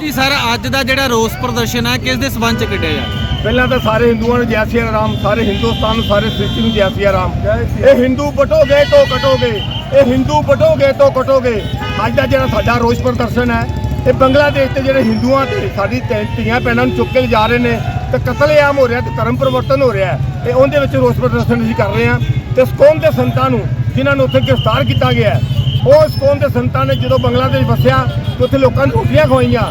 ਜੀ ਸਰ, ਅੱਜ ਦਾ ਜਿਹੜਾ ਰੋਸ ਪ੍ਰਦਰਸ਼ਨ ਹੈ, ਕਿਸ ਦੇ ਸਬੰਧ ਚ ਕੱਢਿਆ ਜਾ ਪਹਿਲਾਂ ਤਾਂ ਸਾਰੇ ਹਿੰਦੂਆਂ ਨੂੰ ਜੈ ਸਿਆ ਰਾਮ, ਸਾਰੇ ਹਿੰਦੁਸਤਾਨ ਨੂੰ, ਸਾਰੇ ਸ੍ਰਿਸ਼ਟੀ ਨੂੰ ਜੈ ਸਿਆ ਰਾਮ। ਇਹ ਹਿੰਦੂ ਪਟੋਗੇ ਤੋਂ ਕਟੋਗੇ, ਇਹ ਹਿੰਦੂ ਪਟੋਗੇ ਤੋਂ ਕਟੋਗੇ। ਅੱਜ ਦਾ ਜਿਹੜਾ ਸਾਡਾ ਰੋਸ ਪ੍ਰਦਰਸ਼ਨ ਹੈ, ਇਹ ਬੰਗਲਾਦੇਸ਼ ਤੇ ਜਿਹੜੇ ਹਿੰਦੂਆਂ ਤੇ ਸਾਡੀ ਧੀ- ਧੀਆਂ ਭੈਣਾਂ ਨੂੰ ਚੁੱਕ ਕੇ ਲਿਜਾ ਰਹੇ ਨੇ ਤੇ ਕਤਲੇਆਮ ਹੋ ਰਿਹਾ ਤੇ ਧਰਮ ਪਰਿਵਰਤਨ ਹੋ ਰਿਹਾ ਹੈ। ਤੇ ਉਹਦੇ ਵਿੱਚ ਰੋਸ ਪ੍ਰਦਰਸ਼ਨ ਅਸੀਂ ਕਰ ਰਹੇ ਹਾਂ। ਤੇ ਸਕੌਮ ਦੇ ਸੰਤਾਂ ਨੂੰ ਜਿਨ੍ਹਾਂ ਨੂੰ ਉੱਥੇ ਗ੍ਰਿਫਤਾਰ ਕੀਤਾ ਗਿਆ ਹੈ। ਉਹ ਕੌਮ ਦੇ ਸੰਤਾਂ ਨੇ ਜਦੋਂ ਬੰਗਲਾਦੇਸ਼ ਵਸਿਆ ਤੇ ਉੱਥੇ ਲੋਕਾਂ ਨੂੰ ਰੋਟੀਆਂ ਖਵਾਈਆਂ।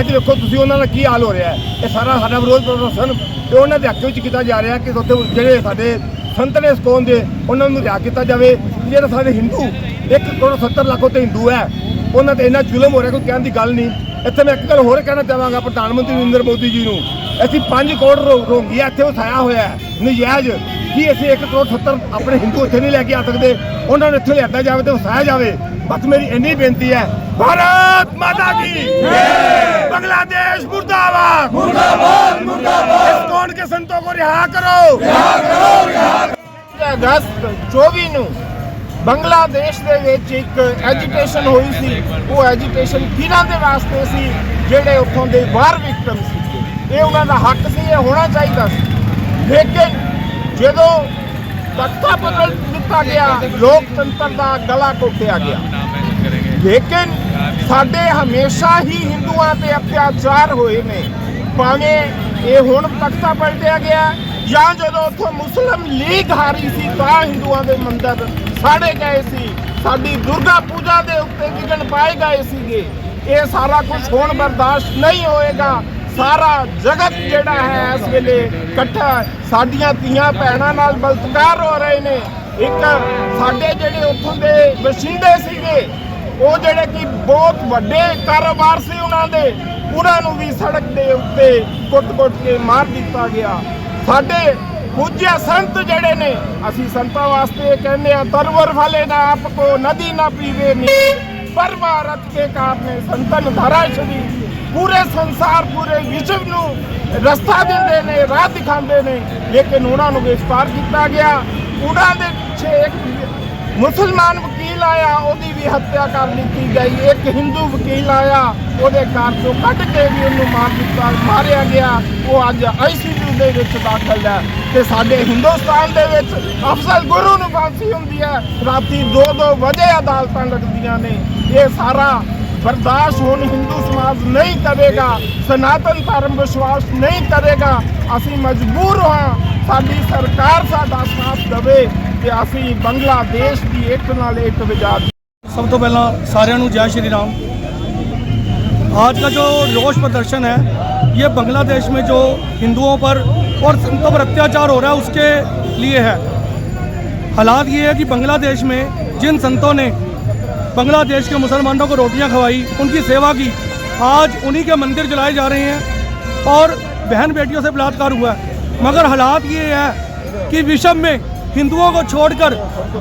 ਅੱਜ ਵੇਖੋ ਤੁਸੀਂ ਉਹਨਾਂ ਦਾ ਕੀ ਹਾਲ ਹੋ ਰਿਹਾ ਹੈ। ਇਹ ਸਾਰਾ ਸਾਡਾ ਵਿਰੋਧ ਪ੍ਰਦਰਸ਼ਨ ਤੇ ਉਹਨਾਂ ਦੇ ਹੱਕ ਵਿੱਚ ਕੀਤਾ ਜਾ ਰਿਹਾ ਕਿ ਉੱਥੇ ਜਿਹੜੇ ਸਾਡੇ ਸੰਤ ਨੇ ਸਕੌਮ ਦੇ, ਉਹਨਾਂ ਨੂੰ ਰਿਆ ਕੀਤਾ ਜਾਵੇ। ਜਿਹੜੇ ਸਾਡੇ ਹਿੰਦੂ 1 ਕਰੋੜ 70 ਲੱਖ ਉੱਤੇ ਹਿੰਦੂ ਹੈ। ਉਹਨਾਂ ਤੇ ਇੰਨਾ ਜ਼ੁਲਮ ਹੋ ਰਿਹਾ, ਕੋਈ ਕਹਿਣ ਦੀ ਗੱਲ ਨਹੀਂ। ਇੱਥੇ ਮੈਂ ਇੱਕ ਗੱਲ ਹੋਰ ਕਹਿਣਾ ਚਾਹਾਂਗਾ ਪ੍ਰਧਾਨ ਮੰਤਰੀ ਨਰਿੰਦਰ ਮੋਦੀ ਜੀ ਨੂੰ। ਅਸੀਂ 5 ਕਰੋੜ ਰੋਂਗੀਆ ਇੱਥੇ ਉਸਾਇਆ ਹੋਇਆ ਨਜਾਇਜ਼। ਕੀ ਅਸੀਂ 1 ਕਰੋੜ 70 ਆਪਣੇ ਹਿੰਦੂ ਇੱਥੇ ਨਹੀਂ ਲੈ ਕੇ ਆ ਸਕਦੇ? ਉਹਨਾਂ ਨੂੰ ਇੱਥੇ ਲਿਆਦਾ ਜਾਵੇ ਤੇ ਉਸਾਇਆ ਜਾਵੇ। ਬਸ ਮੇਰੀ ਇੰਨੀ ਬੇਨਤੀ ਹੈ। ਭਾਰਤ ਮਾਤਾ ਕੀ ਜੈ! ਬੰਗਲਾदेश मुर्दाबाद मुर्दाबाद ਕੌਣ ਕੇ ਸੰਤੋਂ ਕੋ ਰਿਹਾ ਕਰੋ? ਰਿਹਾ ਕਰੋ ਰਿਹਾ ਅਗਸਤ 24 ਨੂੰ ਬੰਗਲਾਦੇਸ਼ ਦੇ ਵਿੱਚ ਇੱਕ ਐਜੂਕੇਸ਼ਨ ਹੋਈ ਸੀ। ਉਹ ਐਜੂਕੇਸ਼ਨ ਕਿਹਨਾਂ ਦੇ ਵਾਸਤੇ ਸੀ? ਜਿਹੜੇ ਉੱਥੋਂ ਦੇ ਬਾਹਰ ਵਿਕਟਮ ਸੀ। ਇਹ ਉਹਨਾਂ ਦਾ ਹੱਕ ਸੀ, ਇਹ ਹੋਣਾ ਚਾਹੀਦਾ ਸੀ। ਲੇਕਿਨ ਜਦੋਂ ਤਖਤਾ ਬਦਲ ਦਿੱਤਾ ਗਿਆ, ਲੋਕਤੰਤਰ ਦਾ ਗਲਾ ਘੋਟਿਆ ਗਿਆ। ਲੇਕਿਨ ਸਾਡੇ ਹਮੇਸ਼ਾ ਹੀ ਹਿੰਦੂਆਂ ਤੇ ਅਤਿਆਚਾਰ ਹੋਏ ਨੇ। ਭਾਵੇਂ ਇਹ ਹੁਣ ਤਖਤਾ ਪਲਟਿਆ ਗਿਆ, ਜਾਂ ਜਦੋਂ ਉੱਥੋਂ ਮੁਸਲਮ ਲੀਗ ਹਾਰੀ ਸੀ, ਤਾਂ ਹਿੰਦੂਆਂ ਦੇ ਮੰਦਰ ਸਾੜੇ ਗਏ ਸੀ। ਸਾਡੀ ਦੁਰਗਾ ਪੂਜਾ ਦੇ ਉੱਤੇ ਵਿਗਣ ਪਾਏ ਗਏ ਸੀਗੇ। ਇਹ ਸਾਰਾ ਕੁਝ ਹੁਣ ਬਰਦਾਸ਼ਤ ਨਹੀਂ ਹੋਏਗਾ। ਸਾਰਾ ਜਗਤ ਜਿਹੜਾ ਹੈ ਇਸ ਵੇਲੇ ਇਕੱਠਾ ਸਾਡੀਆਂ ਧੀਆਂ ਭੈਣਾਂ ਨਾਲ ਬਲਤਕਾਰ ਹੋ ਰਹੇ ਨੇ। ਇੱਕ ਸਾਡੇ ਜਿਹੜੇ ਉੱਥੋਂ ਦੇ ਵਸਿੰਦੇ ਸੀਗੇ, ਉਹ ਜਿਹੜੇ ਕਿ ਬਹੁਤ ਵੱਡੇ ਕਾਰੋਬਾਰ ਸੀ ਉਹਨਾਂ ਦੇ, ਉਹਨਾਂ ਨੂੰ ਵੀ ਸੜਕ ਦੇ ਉੱਤੇ ਕੁੱਟ-ਕੁੱਟ ਕੇ ਮਾਰ ਦਿੱਤਾ ਗਿਆ। ਸਾਡੇ ਪੂਜਿਆ ਸੰਤ ਜਿਹੜੇ ਨੇ, ਅਸੀਂ ਸੰਤਾਂ ਵਾਸਤੇ ਕਹਿੰਦੇ ਆ ਤਰਵਰ ਵਾਲੇ ਦਾ ਆਪ ਕੋ ਨਦੀ ਨਾ ਪੀਵੇ ਨੀ ਪਰ ਭਾਰਤ ਕੇ ਕਾਰਨੇ ਸੰਤਨ ਧਰਾ ਸ਼ਰੀ ਪੂਰੇ ਸੰਸਾਰ, ਪੂਰੇ ਵਿਸ਼ਵ ਨੂੰ ਰਸਤਾ ਦਿੰਦੇ ਨੇ, ਰਾਹ ਦਿਖਾਉਂਦੇ ਨੇ। ਲੇਕਿਨ ਉਹਨਾਂ ਨੂੰ ਗ੍ਰਿਫਤਾਰ ਕੀਤਾ ਗਿਆ। ਉਹਨਾਂ ਦੇ ਪਿੱਛੇ ਇੱਕ ਮੁਸਲਮਾਨ ਵਕੀਲ ਆਇਆ, ਉਹਦੀ ਵੀ ਹੱਤਿਆ ਕਰ ਦਿੱਤੀ ਗਈ। ਇੱਕ ਹਿੰਦੂ ਵਕੀਲ ਆਇਆ, ਉਹਦੇ ਘਰ ਤੋਂ ਕੱਢ ਕੇ ਵੀ ਉਹਨੂੰ ਮਾਰ ਦਿੱਤਾ, ਮਾਰਿਆ ਗਿਆ। ਉਹ ਅੱਜ ਆਈਸੀਯੂ ਦੇ ਵਿੱਚ ਦਾਖਲ ਹੈ। ਤੇ ਸਾਡੇ ਹਿੰਦੁਸਤਾਨ ਦੇ ਵਿੱਚ ਅਫਸਰ ਗੁਰੂ ਨੂੰ ਫਾਂਸੀ ਹੁੰਦੀ ਹੈ। ਰਾਤੀ 2-2 ਵਜੇ ਅਦਾਲਤਾਂ ਲੱਗਦੀਆਂ ਨੇ। ਇਹ ਸਾਰਾ ਬਰਦਾਸ਼ਤ ਹੁਣ ਹਿੰਦੂ ਸਮਾਜ ਨਹੀਂ ਕਰੇਗਾ। ਸਨਾਤਨ ਧਰਮ ਵਿਸ਼ਵਾਸ ਨਹੀਂ ਕਰੇਗਾ। ਅਸੀਂ ਮਜਬੂਰ ਹਾਂ। ਸਾਡੀ ਸਰਕਾਰ ਸਾਡਾ ਸਾਥ ਦੇਵੇ ਕਿ ਅਸੀਂ ਬੰਗਲਾਦੇਸ਼ ਦੀ ਇੱਕ ਨਾਲ ਇੱਕ ਵਿਜਾ ਸਭ ਤੋਂ ਪਹਿਲਾਂ ਸਾਰਿਆਂ ਨੂੰ ਜੈ ਸ਼੍ਰੀ ਰਾਮ आज का जो रोष प्रदर्शन है ये बांग्लादेश में जो हिंदुओं पर और सिंतों पर अत्याचार हो रहा है उसके लिए है हालात ये है कि बांग्लादेश में जिन संतों ने बांग्लादेश के मुसलमानों को रोटियां खवाई उनकी सेवा की आज उन्हीं के मंदिर जलाए जा रहे हैं और बहन बेटियों से बलात्कार हुआ है मगर हालात ये है कि विश्व में हिंदुओं को छोड़कर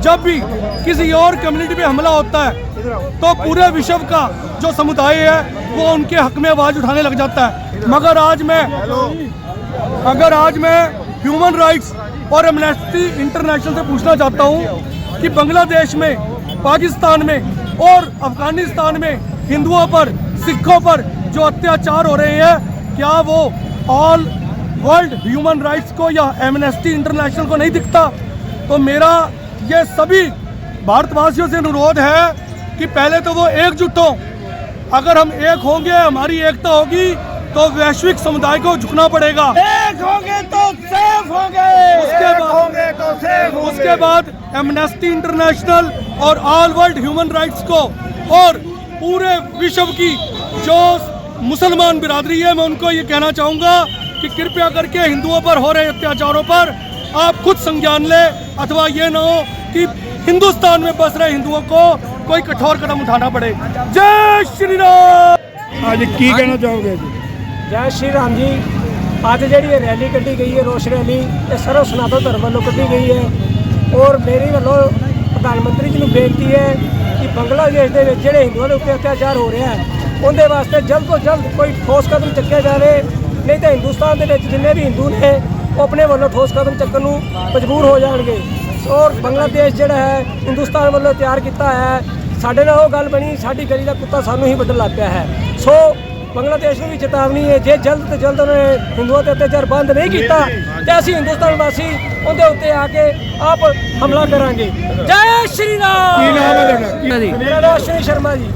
जब भी किसी और कम्युनिटी पे हमला होता है तो पूरे विश्व का जो समुदाय है, वो उनके हक में आवाज़ उठाने लग जाता है। मगर आज मैं अगर आज मैं ह्यूमन राइट्स और एमनेस्टी इंटरनेशनल से पूछना चाहता हूँ कि बांग्लादेश में, पाकिस्तान में और अफ़गानिस्तान में हिंदुओं पर, सिखों पर जो अत्याचार हो रहे हैं, क्या वो ऑल वर्ल्ड ह्यूमन राइट्स को या एमनेस्टी इंटरनेशनल को नहीं दिखता। तो मेरा ये सभी भारतवासियों से अनुरोध है कि पहले तो वो एकजुट हों। अगर हम एक होंगे हमारी एकता होगी तो वैश्विक समुदाय को झुकना पड़ेगा। एक होंगे तो सेफ़ होंगे। उसके बाद- होंगे तो सेफ़ होंगे। उसके बाद एमनेस्टी इंटरनेशनल और ऑल वर्ल्ड ह्यूमन राइट्स को और पूरे विश्व की जो मुसलमान बिरादरी है मैं उनको ये कहना चाहूँगा कि कृपया करके हिंदुओं पर हो रहे अत्याचारों पर आप खुद संज्ञान ले अथवा ये ना हो कि हिंदुस्तान में बस रहे हिंदुओं को कोई कठोर कदम उठाना पड़े जय श्री राम ਅੱਜ ਕੀ ਕਹਿਣਾ ਚਾਹੋਗੇ ਜੀ ਜੈ ਸ਼੍ਰੀ ਰਾਮ ਜੀ ਅੱਜ ਜਿਹੜੀ ਇਹ ਰੈਲੀ ਕੱਢੀ ਗਈ ਹੈ ਰੋਸ਼ ਰੈਲੀ ਇਹ ਸਰਵ ਸਨਾਤਨ ਧਰਮ ਵੱਲੋਂ ਕੱਢੀ ਗਈ ਹੈ ਔਰ ਮੇਰੀ ਵੱਲੋਂ ਪ੍ਰਧਾਨ ਮੰਤਰੀ ਜੀ ਨੂੰ ਬੇਨਤੀ ਹੈ ਕਿ ਬੰਗਲਾਦੇਸ਼ ਦੇ ਵਿੱਚ ਜਿਹੜੇ ਹਿੰਦੂਆਂ ਦੇ ਉੱਤੇ ਅਤਿਆਚਾਰ ਹੋ ਰਿਹਾ ਹੈ ਉਹਦੇ ਵਾਸਤੇ ਜਲਦ ਤੋਂ ਜਲਦ ਕੋਈ ਠੋਸ ਕਦਮ ਚੱਕਿਆ ਜਾਵੇ ਨਹੀਂ ਤਾਂ ਹਿੰਦੁਸਤਾਨ ਦੇ ਵਿੱਚ ਜਿੰਨੇ ਵੀ ਹਿੰਦੂ ਨੇ ਉਹ ਆਪਣੇ ਵੱਲੋਂ ਠੋਸ ਕਦਮ ਚੱਕਣ ਨੂੰ ਮਜਬੂਰ ਹੋ ਜਾਣਗੇ। ਔਰ ਬੰਗਲਾਦੇਸ਼ ਜਿਹੜਾ ਹੈ ਹਿੰਦੁਸਤਾਨ ਵੱਲੋਂ ਤਿਆਰ ਕੀਤਾ ਹੈ। ਸਾਡੇ ਨਾਲ ਉਹ ਗੱਲ ਬਣੀ ਸਾਡੀ ਗਲੀ ਦਾ ਕੁੱਤਾ ਸਾਨੂੰ ਹੀ ਵੱਢਣ ਲੱਗ ਪਿਆ ਹੈ। ਸੋ ਬੰਗਲਾਦੇਸ਼ ਨੂੰ ਵੀ ਚੇਤਾਵਨੀ ਹੈ ਜੇ ਜਲਦ ਤੋਂ ਜਲਦ ਉਹਨੇ ਹਿੰਦੂਆਂ ਤੇ ਅਤਿਆਚਾਰ ਬੰਦ ਨਹੀਂ ਕੀਤਾ ਤੇ ਅਸੀਂ ਹਿੰਦੁਸਤਾਨ ਵਾਸੀ ਉਹਦੇ ਉੱਤੇ ਆ ਕੇ ਆਪ ਹਮਲਾ ਕਰਾਂਗੇ। ਜੈ ਸ਼੍ਰੀ ਰਾਮ! ਜੀ ਮੇਰਾ ਨਾਮ ਅਸ਼ਵਨੀ ਸ਼ਰਮਾ ਜੀ।